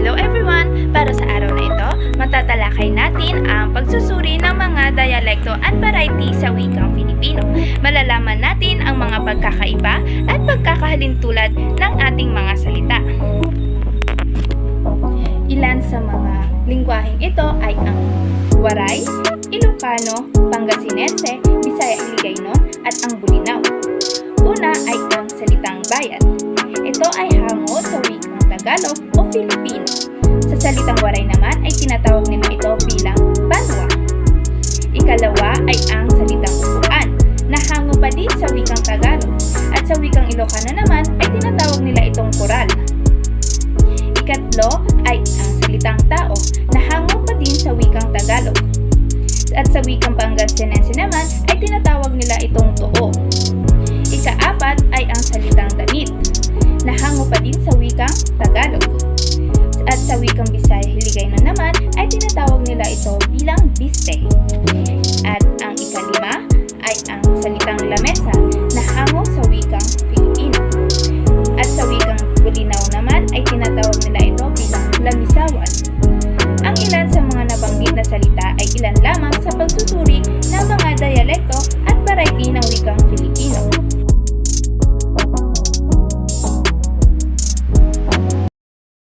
Hello everyone! Para sa araw na ito, matatalakay natin ang pagsusuri ng mga dialekto at variety sa wikang Filipino. Malalaman natin ang mga pagkakaiba at pagkakahalintulad ng ating mga salita. Ilan sa mga lingwaheng ito ay ang Waray, Ilocano, Pangasinense, Bisaya Iligayno at ang Bulinaw. Una ay ang salitang bayan. Ito ay Tagalog o Filipino. Sa salitang waray naman ay tinatawag nila ito bilang banwa. Ikalawa ay ang salitang upuan na hango pa din sa wikang Tagalog at sa wikang Ilocano naman ay tinatawag nila itong koral. Ikatlo ay ang salitang tao na hango pa din sa wikang Tagalog. At sa wikang Pangasinense naman ay tinatawag nila itong too. Wikang Bisaya Hiligayno naman ay tinatawag nila ito bilang biste.